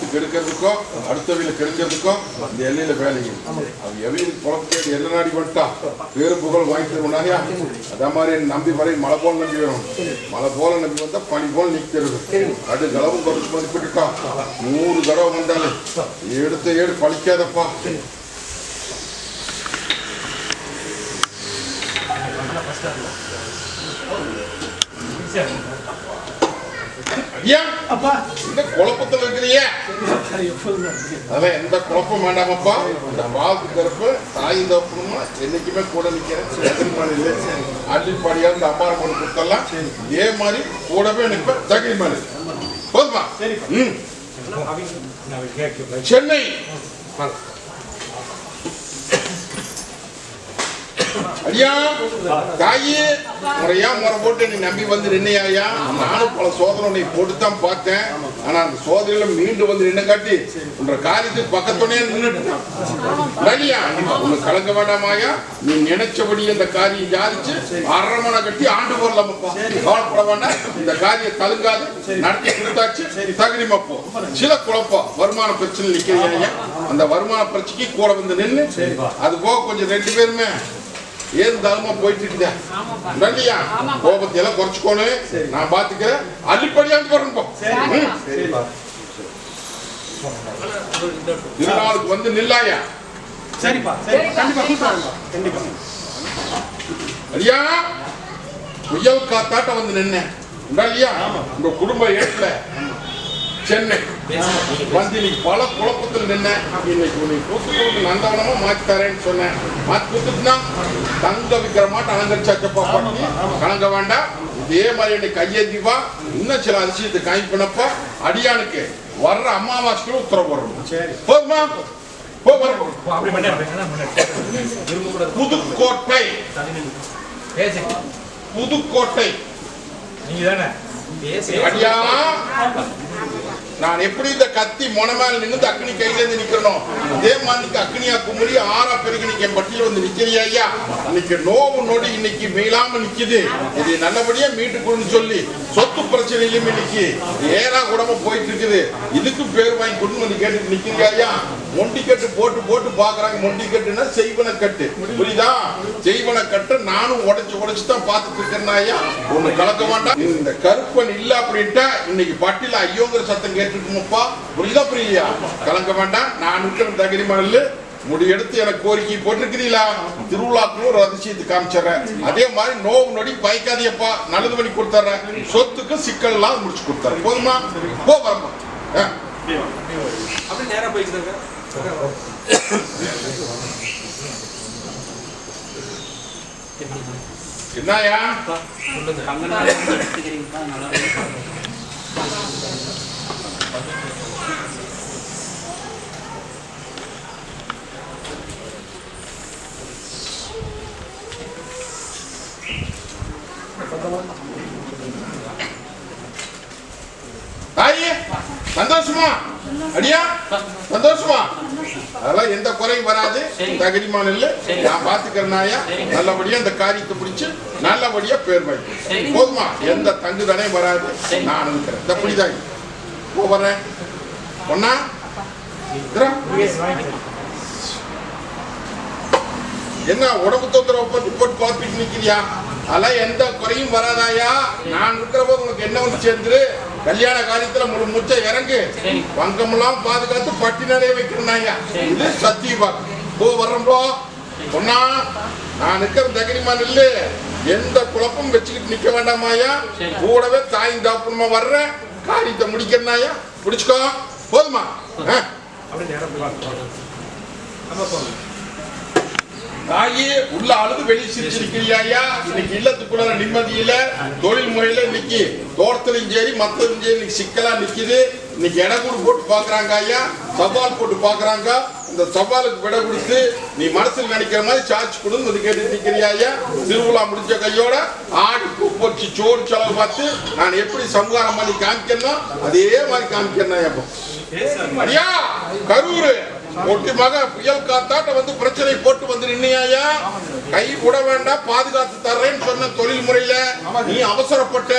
அடுத்து கெடுக்கிறதுக்கோ அடுத்த வீல கெடுக்கிறதுக்கோ இந்த எல்லையில வேலைங்க அவன் எவையில் புறப்பட்டு எல்லை நாடி வந்துட்டா பேரும் புகழ் வாங்கி தருவனாயா அதே மாதிரி நம்பி வரை மழை போல நம்பி வரும். மழை போல நம்பி வந்தா பனி போல நிக்கிறது அடு களவும் கொடுத்து மதிப்பிட்டுட்டா நூறு தடவை வந்தாலும் எடுத்த ஏடு பழிக்காதப்பா. ஐயா அப்பா. இந்த குழப்பத்துல இருக்கிறியே அதெல்லாம் எந்த குழப்பம் வேண்டாமப்பா. இந்த பாவத்து கருப்பு தாய் தப்புமா? என்னைக்குமே கூட நிக்கிறேன். அள்ளிப்பாடியா இந்த அம்மா கொண்டு கொடுத்தலாம் இதே மாதிரி கூடவே நிற்பேன் தகரி மாதிரி போதுமா? ம். சென்னை. ஐயா தாயி முறையா முறை போட்டு நீ நம்பி வந்து நின்னையா நானும் பல சோதனை உன்னை போட்டுத்தான் பார்த்தேன். ஆனா அந்த சோதனையில மீண்டு வந்து நின்று காட்டி உன்ற காரியத்துக்கு பக்கத்துடனே நின்னுட்டு. இல்லையா உனக்கு கலங்க வேண்டாமாயா நீ நினைச்சபடி அந்த காரியம் ஜாதிச்சு அரமனை கட்டி ஆண்டு போடலாமப்பா. கவலைப்பட வேண்டாம். இந்த காரியம் தழுங்காது. நடத்தி கொடுத்தாச்சு. தகுதிமப்போ சில குழப்பம். வருமான பிரச்சனை நிக்கிறீங்க அந்த வருமான பிரச்சனைக்கு கூட வந்து நின்னு அது போக கொஞ்சம் ரெண்டு பேருமே ஏன் தர்மமா போயிட்டு இருக்குதா இல்லையா? கோபத்தை எல்லாம் குறைச்சுக்கோணும் நான் பாத்துக்கிறேன். அள்ளிப்படியாந்து போறேன். திருநாளுக்கு வந்து நில்லாயா? சரிப்பா கண்டிப்பா கண்டிப்பா. ஐயா புயல் காத்தாட்ட வந்து நின்னேன். இல்லையா? உங்க குடும்ப ஏற்ற சென்னை. வந்து இன்னைக்கு பல குழப்பத்தில் நின்னேன் இன்னைக்கு உன்னை கூத்துக்கு நந்தவனமா மாத்தி தரேன்னு சொன்னேன். மாத்தி கொடுத்துட்டுனா தங்க விக்கிற மாட்டை அலங்கரிச்சாச்சப்பா பண்ணி கலங்க வேண்டாம். இதே மாதிரி இன்னைக்கு கையேந்திப்பா இன்னும் சில அதிசயத்தை காமிப்பனப்பா அடியானுக்கு வர்ற அமாவாசைக்கு உத்தரவு சரி. போதுமா? புதுக்கோட்டை. புதுக்கோட்டை. நீங்க தானே அடியா நான் எப்படி இந்த கத்தி மொனமேல நின்று அக்னி கையில இருந்து நிக்கணும் அதே மாதிரி அக்னியா குமுறி ஆறா பெருகி நிக்க பட்டியல வந்து நிக்கிறியா ஐயா? இன்னைக்கு நோவு நொடி இன்னைக்கு மீளாம நிக்குது. இது நல்லபடியா மீட்டு சொல்லி சொத்து பிரச்சனையிலும் இன்னைக்கு ஏறா கூடமா போயிட்டு இருக்குது. இதுக்கு பேர் வாங்கி கொண்டு வந்து கேட்டு நிக்கிறியா ஐயா? மொண்டி கட்டு போட்டு போட்டு பாக்குறாங்க. மொண்டி கட்டுனா செய்வன கட்டு. புரியுதா? செய்வன கட்டு நானும் உடைச்சு உடைச்சு தான் பார்த்துட்டு இருக்கேன் ஐயா. ஒண்ணு கலக்க மாட்டான் இந்த கருப்பன் இல்ல அப்படின்ட்டா இன்னைக்கு பட்டியல ஐயோங்கிற சத்தம் கேட்டு கேட்டுருக்குமப்பா புரியுதா புரியலையா? கலங்க வேண்டாம் நான் இருக்கிற தகுதி மணல் முடி எடுத்து எனக்கு கோரிக்கை போட்டிருக்கிறீங்களா? திருவிழாக்குள்ள ஒரு அதிசயத்தை காமிச்சிடுறேன். அதே மாதிரி நோவு நொடி பயக்காதியப்பா நல்லது பண்ணி கொடுத்துட்றேன். சொத்துக்கு சிக்கல் எல்லாம் முடிச்சு கொடுத்துறேன் போதுமா? போ வரமா ஆ. அப்படி நேரா போய்க்கிட்டு என்னயா தாயே சந்தோஷமா அடியா சந்தோஷமா? அதெல்லாம் எந்த குறையும் வராது. தகுதிமான இல்ல நான் பாத்துக்கிறேனாயா நல்லபடியா இந்த காரியத்தை பிடிச்சு நல்லபடியா பேர் வாங்கி போதுமா? எந்த தங்கு தடையும் வராது நான் இருக்கிறேன் இந்த புரியுதா? போ வர்றேன். ஒன்னா? என்ன உடம்பு தொந்தரவு பத்தி போட்டு குழப்பிட்டு நிக்கிறியா? அதெல்லாம் எந்த குறையும் வராதாயா? நான் இருக்கிற போது உனக்கு என்ன வந்து சேர்ந்துரு? கல்யாண காரியத்துல முழு முச்ச இறங்கு. பங்கமெல்லாம் பாதுகாத்து பட்டினாலே வைக்கிறாங்க இது சத்தியமா? போ வர்றோம்போ பொண்ணா நான் நிக்கிற தகரிமா நில்லு. எந்த குழப்பம் வச்சுக்கிட்டு நிக்க வேண்டாமாயா கூடவே தாயும் தாப்புமா வர்றேன். காரியத்தை முடிக்கிறனாயா பிடிச்சுக்கோ. போதுமா? ஆ? அப்படியே தாயி உள்ள அழுது வெளியே சிரிச்சிருக்கிறியா இன்னைக்கு இல்லத்துக்குள்ள நிம்மதியில தொழில் முறையில இன்னைக்கு தோட்டத்திலும் சரி மத்ததும் சரி இன்னைக்கு சிக்கலா நிக்குது. இன்னைக்கு இடம் கூட போட்டு பாக்குறாங்க ஐயா. சவால் போட்டு பாக்குறாங்க. இந்த சவாலுக்கு விட கொடுத்து நீ மனசுல நினைக்கிற மாதிரி சார்ஜ் கொடுன்னு வந்து கேட்டு ஐயா? திருவிழா முடிஞ்ச கையோட ஆடு பொறிச்சு சோறு செலவு பார்த்து நான் எப்படி சமூகாரம் பண்ணி காமிக்கணும்? அதே மாதிரி காமிக்கணும் ஐயா கரூர். முக்கியமாக புயல் காத்தாட்ட வந்து பிரச்சனை போட்டு வந்து நின்னையா கை விட வேண்டாம் பாதுகாத்து தர்றேன்னு சொன்ன தொழில் முறையில. நீ அவசரப்பட்ட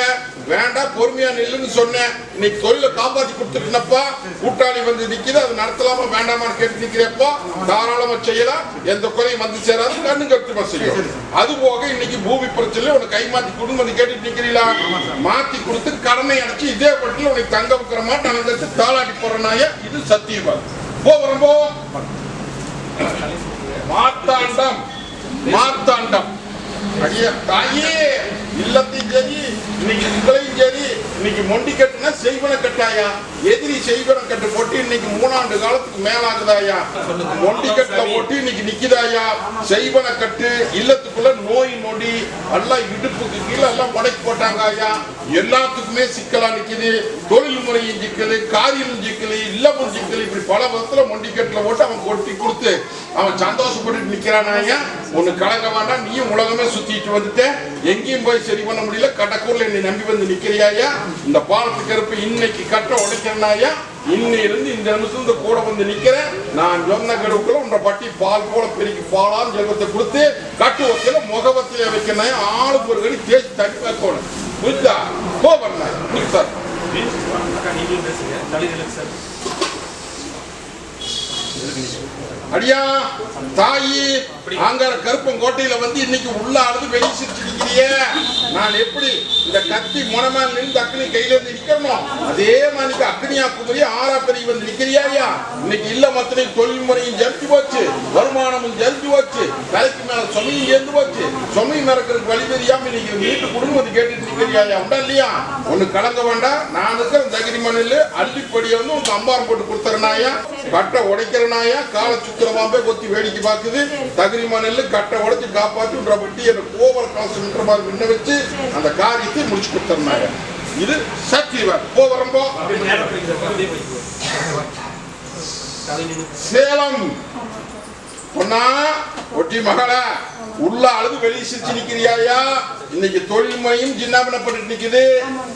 வேண்டாம் பொறுமையா நில்லுன்னு சொன்ன. இன்னைக்கு தொழிலை காப்பாத்தி கொடுத்துருந்தப்பா கூட்டாளி வந்து நிக்குது அது நடத்தலாமா வேண்டாமான்னு கேட்டு நிக்கிறப்போ. தாராளமா செய்யலாம். எந்த குறையும் வந்து சேராது. கண்ணு கட்டுமா செய்யும். அது போக இன்னைக்கு பூமி பிரச்சனை உனக்கு கை மாத்தி கொடுங்க வந்து கேட்டுட்டு நிக்கிறீங்களா மாத்தி கொடுத்து கடனை அடைச்சு இதே பட்டில உனக்கு தங்க வைக்கிற மாட்டேன் அங்க தாளாட்டி போறனாய இது சத்தியமா போ வரம்போ மார்த்தாண்டம் மார்த்தாண்டம். தாயே. இல்லத்தையும் சரி இன்னைக்கு உங்களையும் சரி இன்னைக்கு மொண்டி கட்டுனா செய்வன கட்டாயா? எதிரி செய்வன கட்டு போட்டு இன்னைக்கு மூணாண்டு காலத்துக்கு மேலாகுதாயா? மொண்டி கட்டுல போட்டு இன்னைக்கு நிக்குதாயா? செய்வன கட்டு இல்லத்துக்குள்ள நோய் நொடி எல்லாம் இடுப்புக்கு கீழே எல்லாம் முடக்கி போட்டாங்க ஐயா எல்லாத்துக்குமே சிக்கலா நிக்குது. தொழில் முறையும் சிக்கலு காரியம் சிக்கலு இல்லமும் சிக்கலு. இப்படி பல விதத்துல மொண்டி கட்டுல போட்டு அவன் கொட்டி கொடுத்து அவன் சந்தோஷப்பட்டு நிக்கிறான் ஐயா ஒண்ணு கலங்க வேண்டாம். நீயும் உலகமே சுத்திட்டு வந்துட்ட. எங்கேயும் போய் சரி பண்ண முடியல கடக்கூர்ல என்னை நம்பி வந்து நிக்கிறியாயா இந்த பாலத்து கருப்பு இன்னைக்கு கட்ட உடைக்கிறனாயா இன்னையிலிருந்து இந்த நிமிஷம் இந்த கூட வந்து நிக்கிறேன். நான் சொன்ன கடுப்புல உன்ற பட்டி பால் போல பெருக்கி பாலான்னு செல்வத்தை கொடுத்து கட்டுவத்தில முகவத்தில வைக்கிறனாயா ஆளுக்கு ஒரு கடி தேய்ச்சி தட்டி வைக்கணும் புரியுதா போ பண்ண சார் நீங்களும் பேசுங்க. தலைகளுக்கு சார். அடியா தாயி ஆங்கார கருப்பங்கோட்டையில வந்து இன்னைக்கு உள்ள அழுது வெளி சிரிச்சிருக்கிறியே நான் எப்படி இந்த கத்தி முனமால் நின்று அக்னி கையில இருந்து நிக்கணும் அதே மாதிரி அக்னியா குமரி ஆறா பெரிய வந்து நிக்கிறியாயா இன்னைக்கு இல்ல மத்தனையும் தொழில் முறையும் ஜெயிச்சு போச்சு வருமானமும் ஜெயிச்சு போச்சு தலைக்கு மேல சுமையும் சேர்ந்து போச்சு. சுமை மறக்கிறதுக்கு வழி தெரியாம இன்னைக்கு வீட்டு குடும்பம் கேட்டுட்டு நிக்கிறியாயா உண்டா இல்லையா? ஒண்ணு கலங்க வேண்டாம். நான் இருக்கிற தகிரி மண்ணில் அள்ளிப்படியை வந்து உங்க அம்பாரம் போட்டு கொடுத்துறனாயா கட்டை உடைக்கிறனாயா காலை சுத்திரமாவே கொத்தி வேடிக்கை பார்க்குது. தகிரி மண்ணில் கட்டை உடைச்சு காப்பாத்தி விட்ற பட்டி என்ன கோபுர கலசம்ன்ற மாதிரி முன்ன வச்சு அந்த காரியத்தை முடிச்சு கொடுத்துறனாயா இது சத்தியவன் போ வரம்போ. சேலம். பொண்ணா ஒட்டி மகள உள்ள அழுது வெளியே சிரிச்சு நிக்கிறியாயா இன்னைக்கு தொழில் முறையும் ஜின்னாபினப்பட்டு நிக்குது.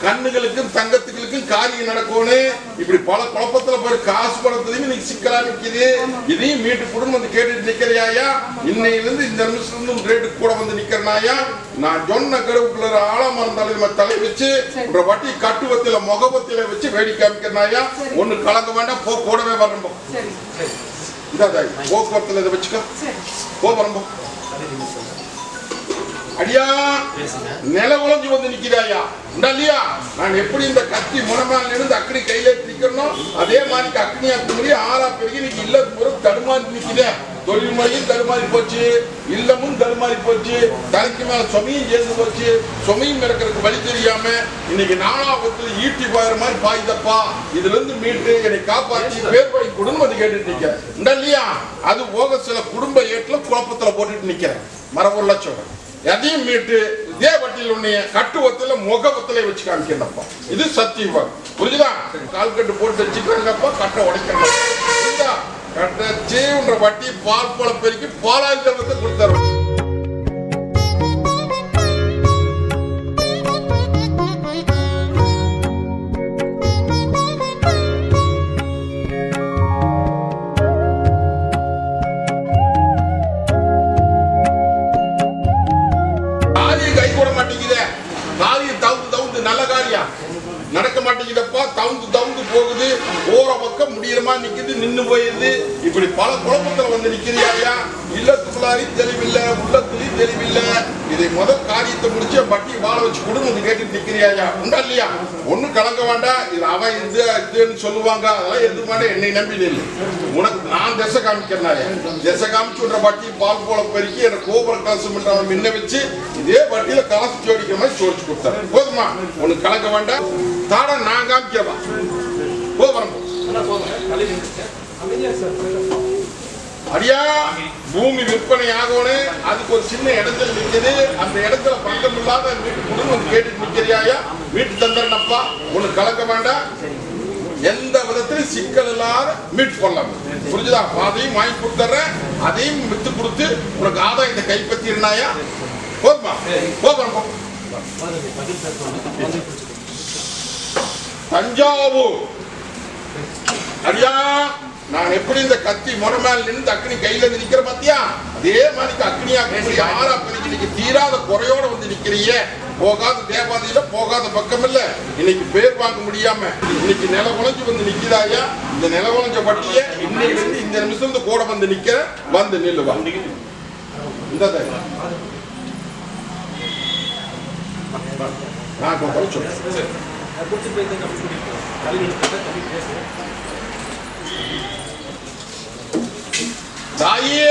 கண்ணுகளுக்கும் தங்கத்துகளுக்கும் காரியம் நடக்கணும் இப்படி பல குழப்பத்துல போய் காசு பணத்துலயும் இன்னைக்கு சிக்கலா நிக்குது. இதையும் மீட்டு குடும்பம் வந்து கேட்டுட்டு நிக்கிறியாயா இன்னையில இருந்து இந்த நிமிஷம் இருந்து ரேட்டு கூட வந்து நிக்கிறனாயா நான் சொன்ன கருவுக்குள்ள ஆழமரம் தலைமை தலை வச்சு ஒரு வட்டி கட்டுவத்தில முகபத்தில வச்சு வேடி காமிக்கிறனாயா ஒண்ணு கலங்க வேண்டாம் போ கூடவே வரணும் இந்த போக்குவரத்துல இதை வச்சுக்கோ. போ வரணும் அடியா நில உழைஞ்சு வந்து நிக்கிறாயா இல்லையா? நான் எப்படி இந்த கத்தி முனமால இருந்து அக்னி கையில நிக்கணும் அதே மாதிரி அக்னியா குமரி ஆறா பெருகி இன்னைக்கு இல்ல தூரம் தடுமாறி நிக்குதே. தொழில் முறையும் தடுமாறி போச்சு இல்லமும் தடுமாறி போச்சு. தலைக்கு மேல சுமையும் சேர்ந்து போச்சு. சுமையும் இறக்கிறதுக்கு வழி தெரியாம இன்னைக்கு நாலாபத்துல ஈட்டி பாயிற மாதிரி பாயுதப்பா இதுல இருந்து மீட்டு என்னை காப்பாத்தி பேர் படி குடும்பம் வந்து கேட்டுட்டு நிக்கிறேன். இல்லையா? அது போக சில குடும்ப ஏட்டுல குழப்பத்துல போட்டுட்டு நிக்கிறேன். மரபொருளா சொல்றேன். எதையும் மீட்டு இதே வட்டியில் உன்னைய கட்டுவத்துல முகவத்துல வச்சு காமிக்கிறப்பா இது சத்தியம் புரியுதா கால் கட்டு போட்டு வச்சுக்கிறாங்கப்பா கட்டை உடைக்கணும் புரியுதா கட்டை சீவுன்ற வட்டி பால் போல பெருக்கி பாலாய் செல்வத்தை சொல்லுவாங்க அதெல்லாம் எது மாட்டேன் என்னை நம்பி நில்லு உனக்கு நான் திசை காமிக்கிறனாலே. திசை காமிச்சு விட்ற பட்டி பால் போல பெருக்கி என்ன கோபுர கலசம் அவன் முன்ன வச்சு இதே பட்டியில கலசம் ஜோடிக்கிற மாதிரி ஜோடிச்சு கொடுத்தாரு. போதுமா? உனக்கு கலக்க வேண்டாம். தாட நான் காமிக்கவா? கோபுரம் அடியா பூமி விற்பனை ஆகணும் அதுக்கு ஒரு சின்ன இடத்துல நிக்குது. அந்த இடத்துல பக்கம் இல்லாத வீட்டு குடும்பம் கேட்டு நிக்கிறியாயா? வீட்டு தந்தரனப்பா உனக்கு கலக்க வேண்டாம். எந்த விதத்திலும் சிக்கல் இல்லாத மீட் கொள்ளலாம் புரிஞ்சுதா? அதையும் வாங்கி கொடுத்துறேன். அதையும் வித்து கொடுத்து உனக்கு ஆதாயத்தை கைப்பற்றினாயா போதுமா? போதும்? தஞ்சாவூர். அடியா நான் எப்படி இந்த கத்தி முறை மேல நின்று அக்னி கையில இருந்து நிக்கிற பாத்தியா? அதே மாதிரி அக்னியா யாரா பிரிச்சு நீங்க தீராத குறையோட வந்து நிக்கிறீங்க. போகாத தேவாதியில போகாத பக்கம் இல்ல இன்னைக்கு பேர் வாங்க முடியாம இன்னைக்கு நில உழைஞ்சு வந்து நிக்கிறாயா இந்த நில உழைஞ்ச பட்டிய இன்னைக்கு இருந்து இந்த நிமிஷம் இருந்து கூட வந்து நிக்கிற வந்து நில்லுவா இந்த நான் சொல்றேன் தாயே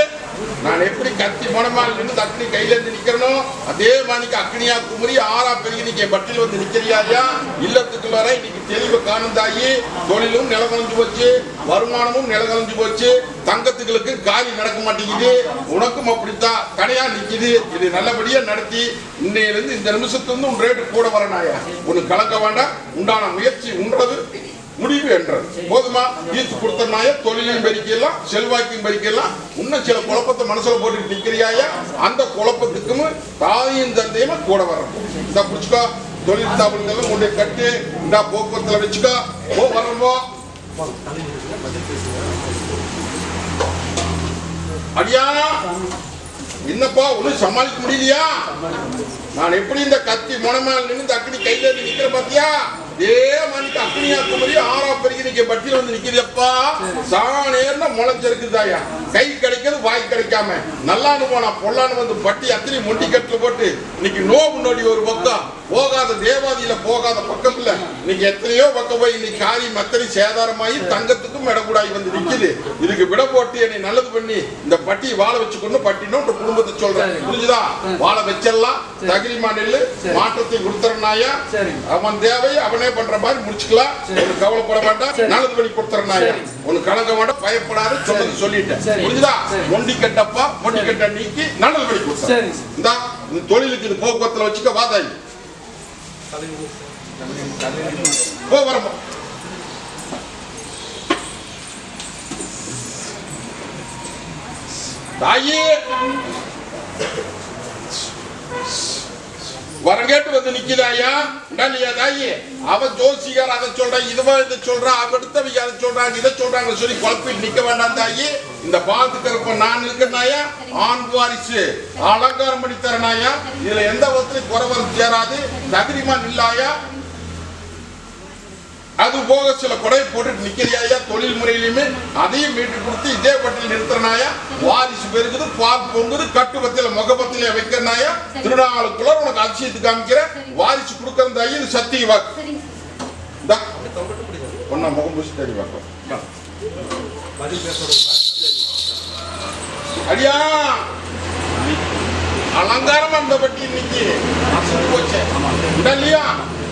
நான் எப்படி கத்தி மனமால் நின்று அக்னி கையில இருந்து நிக்கிறனோ அதே மாதிரிக்கு அக்னியா குமரி ஆறா பெருகி நீங்க பட்டில் வந்து நிக்கிறியாயா இல்லத்துக்குள்ள வர இன்னைக்கு தெளிவு காணும் தாயி. தொழிலும் நிலகலஞ்சு போச்சு வருமானமும் நிலகலஞ்சு போச்சு. தங்கத்துகளுக்கு காலி நடக்க மாட்டேங்குது. உனக்கும் அப்படித்தான் கடையா நிக்குது. இது நல்லபடியா நடத்தி இன்னையிலிருந்து இந்த நிமிஷத்துல இருந்து உன் ரேட்டு கூட வரனாயா உனக்கு கலக்க வேண்டாம். உண்டான முயற்சி உண்டது முடிவு என்றது. போதுமா? தீர்த்து கொடுத்தனாய தொழிலையும் பெருக்கலாம் செல்வாக்கையும் பெருக்கலாம் இன்னும் சில குழப்பத்தை மனசுல போட்டு நிக்கிறியாயா அந்த குழப்பத்துக்கும் தாயும் தந்தையுமா கூட வரணும். இந்த புடிச்சுக்கோ. தொழில் ஸ்தாபனங்கள் கொண்டு கட்டு. இந்த போக்குவரத்துல வச்சுக்கோ. போ வரணும் அடியா என்னப்பா ஒண்ணும் சமாளிக்க முடியலையா? நான் எப்படி இந்த கத்தி மொனமால் நின்று இந்த அக்னி கையில நிக்கிற பாத்தியா? தேவனுக்கு மாதிரி அக்னியா குமரி ஆறா பெருகி நிக்க பட்டியல வந்து நிக்கிறப்பா சாணேர்னு முளைச்சிருக்குதாயா கை கிடைக்கிறது வாய் கிடைக்காம. நல்லான்னு போனா பொல்லான்னு வந்து பட்டி அத்தனை மொண்டி கட்டுல போட்டு இன்னைக்கு நோவு நொடி ஒரு பக்கம். போகாத தேவாதியில போகாத பக்கம் இல்ல. இன்னைக்கு எத்தனையோ பக்கம் போய் இன்னைக்கு காரியம் அத்தனை சேதாரமாயி தங்கத்துக்கும் இடக்கூடாய் வந்து நிக்குது. இதுக்கு விட போட்டு என்னை நல்லது பண்ணி இந்த பட்டியை வாழ வச்சுக்கொண்டு பட்டினோம் குடும்பத்தை சொல்றேன். புரிஞ்சுதா? வாழ வச்சிடலாம். தகிரிமா நெல்லு மாற்றத்தை கொடுத்துறனாயா. அவன் தேவை அவனே பண்ற மாதிரி முடிச்சுக்கலாம். கவலைப்பட வேண்டாம். நல்லது பண்ணி கொடுத்துறனாயா உனக்கு கலங்க வேண்டாம். பயப்படாத சொன்னது சொல்லிட்டேன். புரிஞ்சுதா. மொண்டி கட்டப்பா? மொண்டி கட்ட நீக்கி நல்லது பண்ணி கொடுத்தேன். இந்தா இந்த தொழிலுக்கு இது போக்குவரத்துல வச்சுக்க வாதாயி. போ வரப்போ தாயே. வரங்கேட்டு வந்து நிக்கிறாயா இல்லையா தாயி? அவ ஜோசிகார் அதை சொல்றான் இதுவா இதை சொல்றான் அவ அடுத்தவங்க அதை சொல்றாங்க இதை சொல்றாங்க சொல்லி குழப்பிட்டு நிக்க வேண்டாம் தாயி. இந்த பாத்துக்கிறப்ப நான் இருக்கிறனாயா ஆண் வாரிசு. அலங்காரம் பண்ணி தரனாயா இதுல எந்த விதத்திலும் குறவரம் சேராது. தகுதிமான் இல்லாயா அது போக சில கொடை போட்டுட்டு நிக்கிறியாயா தொழில் முறையிலுமே அதையும் மீட்டு கொடுத்து இதே பட்டியல் நிறுத்துறனாயா? வாரிசு பெருகுது பால் பொங்குது கட்டுப்பத்தில முகப்பத்தில வைக்கிறனாயா? திருநாளுக்குள்ள உனக்கு அதிசயத்து காமிக்கிற வாரிசு கொடுக்கறதா இது சத்திய வாக்கு. பொண்ணா முகம் பூசி தேடி பேசுறோம் அடியா! அலங்காரமா இந்த பட்டி இன்னைக்கு. போச்சு.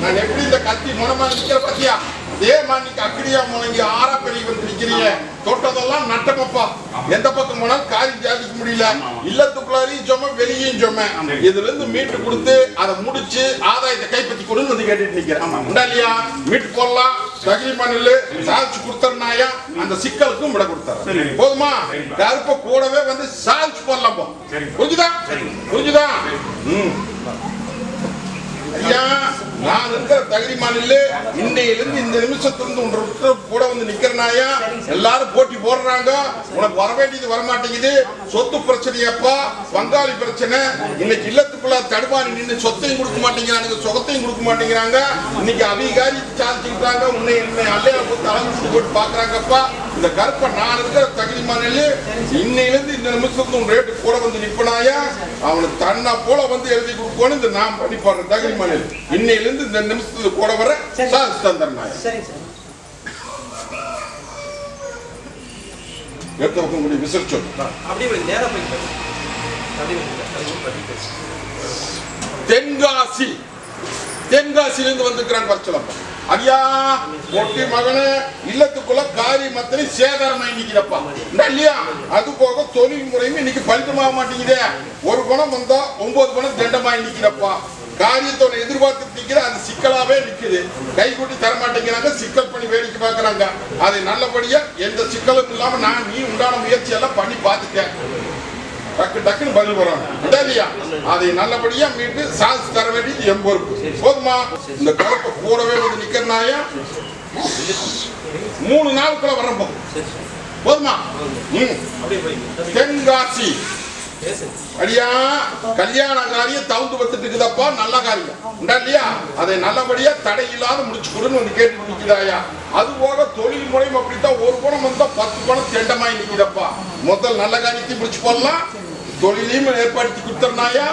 நான் எப்படி இந்த கத்தி முனமா நிக்கிற பத்தியா? மாதிரி இன்னைக்கு அக்கடியா முழங்கி ஆறா பெரிய வந்து நிக்கிறீங்க. தொட்டதெல்லாம் நட்டமப்பா. எந்த பக்கம் போனாலும் காரி ஜாதிக்க முடியல. இல்லத்துக்குள்ளாரையும் சொம்ம வெளியும் சொம்ம இதுல இருந்து மீட்டு கொடுத்து அதை முடிச்சு ஆதாயத்தை கைப்பற்றி கொடுன்னு வந்து கேட்டுட்டு நிக்கிறேன். உண்டா இல்லையா? மீட்டு போடலாம். தகுதி மண்ணில் சாதிச்சு கொடுத்தறனாயா அந்த சிக்கலுக்கும் விட கொடுத்தாரு போதுமா? கருப்ப கூடவே வந்து சாதிச்சு போடலாம் போ. புரிஞ்சுதா? புரிஞ்சுதா? ஐயா நான் இருக்கிற தகுதி மாநில இன்னையிலிருந்து இந்த நிமிஷத்திலிருந்து உன்ற கூட வந்து நிக்கிறனாயா? எல்லாரும் போட்டி போடுறாங்க. உனக்கு வர வேண்டியது வர மாட்டேங்குது சொத்து பிரச்சனையப்பா பங்காளி பிரச்சனை. இன்னைக்கு இல்லத்துக்குள்ள தடுமாறி நின்று சொத்தையும் கொடுக்க மாட்டேங்கிறாங்க சொகத்தையும் கொடுக்க மாட்டேங்கிறாங்க. இன்னைக்கு அதிகாரி சாதிச்சுக்கிட்டாங்க உன்னை என்னை அல்லையா கொடுத்து அலங்கரிச்சு போட்டு பாக்குறாங்கப்பா இந்த கருப்பை நான் இருக்கிற தகுதி மாநில இன்னையிலிருந்து இந்த நிமிஷத்துக்கு உன் ரேட்டு கூட வந்து நிப்பனாயா? அவனுக்கு தன்னை போல வந்து எழுதி கொடுக்கணும் இந்த நான் பண்ணி போடுறேன் தகுதி மாநில இன்னையிலிருந்து இந்த நிமிஷத்துக்கு கூட வர சாதிச்சு தந்துடுறேன் சரிங்க சார் எடுத்து உங்களுடைய விசில் சொல்லு அப்படியே போய் நேரா போய் பாரு. அப்படியே போய் பாரு. அது ஒரு படி பேசு. தென்காசி. தென்காசியிலிருந்து வந்திருக்கிறாங்க பரிசலப்பா ஐயா ஒட்டி மகனே இல்லத்துக்குள்ள காரி மத்தனை சேதாரமாய் நிக்கிறப்பா இல்லையா? அது போக தொழில் முறையும் இன்னைக்கு பலிதமாக மாட்டேங்குதே ஒரு குணம் வந்தா ஒன்பது குணம் தண்டமாய் நிக்கிறப்பா. காரியத்தோட எதிர்பார்த்து நிக்கிற அது சிக்கலாவே நிக்குது. கை கூட்டி தர மாட்டேங்கிறாங்க சிக்கல் பண்ணி வேடிக்கை பார்க்கறாங்க. அதை நல்லபடியா எந்த சிக்கலும் இல்லாம நான் நீ உண்டான முயற்சி எல்லாம் பண்ணி பார்த்துட்டேன். டக்கு டக்குன்னு பதில் வரும். இல்லையா? அதை நல்லபடியா மீட்டு சாதிச்சு தர வேண்டியது என் பொறுப்பு. போதுமா? இந்த கருப்பை கூடவே வந்து நிக்கிறனாயா மூணு நாளுக்குள்ள வரப்போ போதுமா. தென்காசி. அடியா கல்யாண காரியம் தவுந்து வந்துட்டு இருக்குதப்பா நல்ல காரியம். உண்டா இல்லையா? அதை நல்லபடியா தடை இல்லாத முடிச்சு கொடுன்னு வந்து கேட்டு நிற்கிறாயா அது போக தொழில் முறையும் அப்படித்தான். ஒரு பணம் வந்தா பத்து பணம் தெண்டமாய் நிற்கிறப்பா முதல் நல்ல காரியத்தையும் முடிச்சு போடலாம். தொழிலையும் ஏற்படுத்தி கொடுத்தனாயா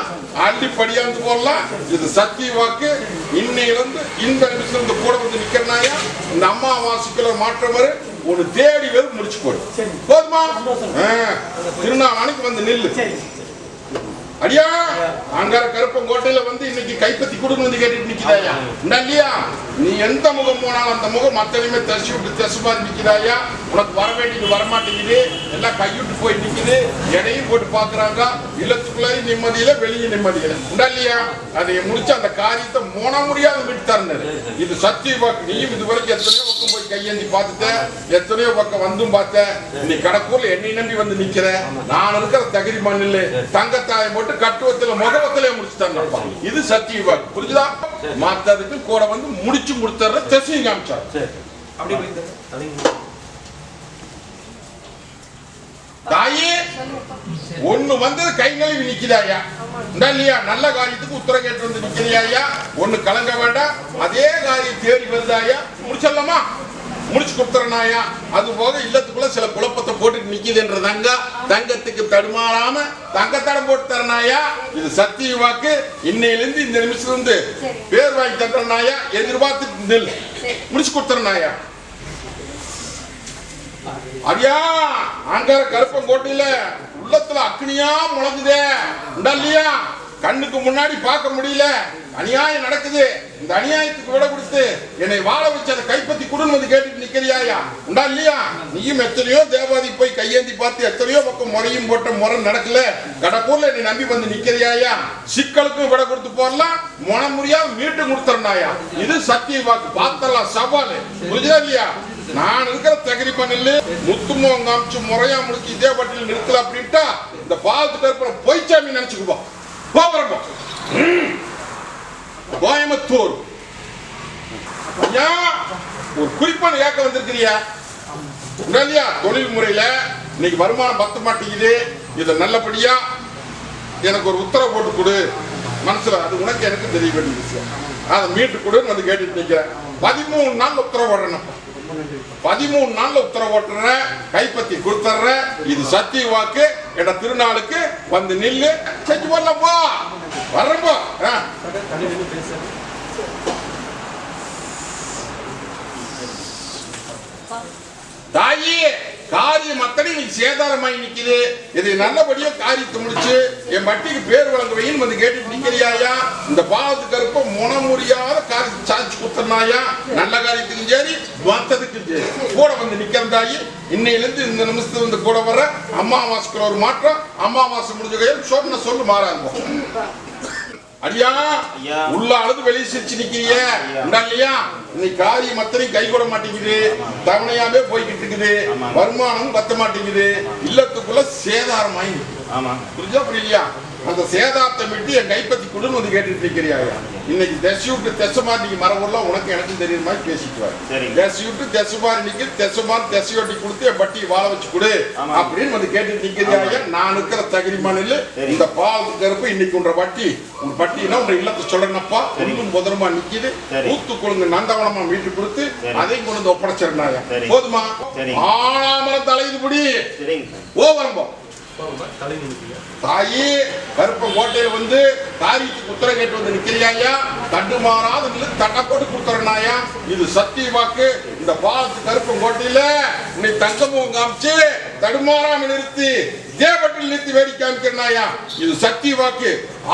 அள்ளி படியாந்து போடலாம் இது சத்திய வாக்கு. இன்னையிலிருந்து இந்த நிமிஷம் கூட வந்து நிக்கிறனாயா? இந்த அம்மாவாசைக்குள்ள மாற்றம் வரும் ஒரு தேடி வந்து முடிச்சு போடு. போதுமா? திருநாளானைக்கு வந்து நில்லு. அடியா? அங்கார கருப்பங்கோட்டையில வந்து இன்னைக்கு கைப்பத்தி வந்து கேட்டுட்டு நிக்கிறாயா இல்லையா? நீ எந்த முகம் போனாலும் அந்த முகம் மத்தனையுமே தரிசி விட்டு தசு மாதிரி நிக்கிறாயா உனக்கு வர வேண்டியது வரமாட்டேங்குது. எல்லாம் கைவிட்டு போய் நிற்குது எடையும் போட்டு பாக்குறாங்க இல்லத்துக்குள்ளே நிம்மதியில வெளியே நிம்மதியில. உண்டா இல்லையா? அதை முடிச்சு அந்த காரியத்தை மோன முடியாத விட்டு தரணும் இது சத்திய வாக்கு. நீயும் இது வரைக்கும் எத்தனையோ பக்கம் போய் கையேந்தி பார்த்துட்ட. எத்தனையோ பக்கம் வந்தும் பார்த்த. நீ கடற்கூர்ல என்னை நம்பி வந்து நிக்கிற. நான் இருக்கிற தகுதி மண்ணில் தங்கத்தாயை போட்டு கட்டுவத்துல முகவத்திலே முடிச்சு தரணும் இது சத்திய வாக்கு. புரிஞ்சுதா? மத்ததுக்கு கூட வந்து முடிச்சு கொடுத்துற தெசையும் காமிச்சார் தாயே ஒண்ணு வந்து கை கழுவி நிக்கிறாயா இல்லையா? நல்ல காரியத்துக்கு உத்தர கேட்டு வந்து நிக்கிறியா ஒண்ணு கலங்க வேண்டாம். அதே காரியம் தேடி வருதாயா? முடிச்சிடலாமா? முடிச்சு கொடுத்துறனாயா அது போக இல்லத்துக்குள்ள சில குழப்பத்தை போட்டுட்டு நிக்குதுன்றதாங்க தங்கத்துக்கு தடுமாறாம தங்கத்தடம் போட்டு தரனாயா இது சத்திய வாக்கு. இன்னையிலிருந்து இந்த நிமிஷம் இருந்து பேர் வாங்கி தட்டுறனாயா எதிர்பார்த்து நெல். முடிச்சு கொடுத்துறனாயா அடியா அங்கார கருப்பங்கோட்டையில உள்ளத்துல அக்னியா முழங்குதே. இல்லையா? கண்ணுக்கு முன்னாடி பார்க்க முடியல. அநியாயம் நடக்குது. இந்த அநியாயத்துக்கு விட கொடுத்து என்னை வாழ வச்சு அதை கைப்பத்தி கொடுன்னு வந்து கேட்டுட்டு நிக்கிறியாயா உண்டா இல்லையா? நீயும் எத்தனையோ தேவாதி போய் கையேந்தி பார்த்து எத்தனையோ பக்கம் முறையும் போட்ட முறை நடக்கல. கடப்பூர்ல நீ நம்பி வந்து நிக்கிறியாயா? சிக்கலுக்கும் விட கொடுத்து போடலாம். மனம் முடியாம மீட்டு கொடுத்துருந்தாயா இது சத்திய வாக்கு. பார்த்தலாம் சவால். புரிஞ்சா இல்லையா? நான் இருக்கிற தகுதி பண்ணில் முத்துமோ காமிச்சு முறையா முடிச்சு இதே பட்டியல் நிறுத்தல அப்படின்ட்டா இந்த பாவத்துக்கு இருக்கிற பொய்ச்சாமி நினைச்சுக்குவோம் போகிறப்போ கோயம்புத்தூர். Yeah. ஒரு குறிப்பான ஏக்கம் வந்திருக்கிறியா? உடனே தொழில் முறையில இன்னைக்கு வருமானம் பத்த மாட்டேங்குது. இதை நல்லபடியா எனக்கு ஒரு உத்தரவு போட்டு கொடு. மனசுல அது உனக்கு எனக்கு தெரிய வேண்டிய விஷயம். அதை மீட்டு கொடுன்னு வந்து கேட்டுட்டு நிற்கிறேன் பதிமூணு நாள் உத்தரவு ஓடணும் பதிமூணு நாள்ல உத்தரவு ஓட்டுறேன் கைப்பத்தி கொடுத்துட்றேன் இது சத்திய வாக்கு. என்ற திருநாளுக்கு வந்து நில்லு. செஞ்சு போடலப்பா வர்றப்போ ஆ. தள்ளி நின்னு பேசு. தாயி காரியம் அத்தனை நீ சேதாரமாய் நிக்குது. இதை நல்லபடியா காரியத்தை முடிச்சு என் மட்டிக்கு பேர் வழங்குவையும் வந்து கேட்டு நிக்கிறியாயா? இந்த பாவத்துக்கு இருப்ப முன முடியாத காரியத்தை சாதிச்சு கொடுத்தனாயா நல்ல காரியத்துக்கும் சரி மத்ததுக்கும் சரி. கூட வந்து நிக்கிறந்தாயி தாயி. இந்த நிமிஷத்துல இருந்து கூட வர அம்மாவாசுக்குள்ள ஒரு மாற்றம் அம்மாவாசை முடிஞ்ச கையில் சொன்ன சொல்லு மாறாங்க. ஐயா. உள்ள அழுது வெளியே சிரிச்சு நிக்கிறீங்க. இல்லையா? இன்னைக்கு காரியம் அத்தனையும் கை கூட மாட்டேங்குது தவணையாவே போய்கிட்டு இருக்குது. வருமானம் பத்த மாட்டேங்குது. இல்லத்துக்குள்ள சேதாரமாயி நிக்குது. ஆமா புரிஞ்சா புரியலையா? அந்த சேதாரத்தை விட்டு என் கைப்பத்தி கொடுன்னு வந்து கேட்டுட்டு இருக்கிறியா இன்னைக்கு தெசை விட்டு தெசை மாதிரி நீங்க மரபுலாம் உனக்கு எனக்கும் தெரியுற மாதிரி பேசிட்டு வர சரிங்க. தெசை விட்டு தெசை மாதிரி நிக்க தெசை மாதிரி தெசையொட்டி கொடுத்து என் பட்டி வாழ வச்சு கொடு. அப்படின்னு வந்து கேட்டுட்டு நிக்கிறியா நான் இருக்கிற தகுதிமான இல்ல. இந்த பால் கருப்பு இன்னைக்கு உன்ற வட்டி உன் பட்டினா உன் இல்லத்தை சொல்றேனப்பா இன்னும் முதலமா நிக்குது. ஊத்து கொழுங்கு நந்தவனமா மீட்டு கொடுத்து. அதையும் கொண்டு வந்து ஒப்படைச்சிருந்தாயா சரி. போதுமா. ஆளாமல தலையுதுபடி தலை நிமித்திங்க தாயி கருப்ப கோட்டையில வந்து தாரிக்கு உத்தரம் கேட்டு வந்து நிக்கிறியாயா தட்டுமாறாத நில்லு தட்டை போட்டு கொடுத்துறனாயா இது சத்திய வாக்கு. இந்த பாலத்து கருப்ப கோட்டையில உன்னை தங்கமும் காமிச்சு தடுமாறாம நிறுத்தி தேவட்டில் நிறுத்தி வேடிக்கை காமிக்கிறனாயா இது சத்திய வாக்கு.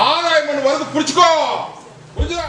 ஆதாயம் ஒண்ணு வருது புரிச்சுக்கோ புரிஞ்சுதா?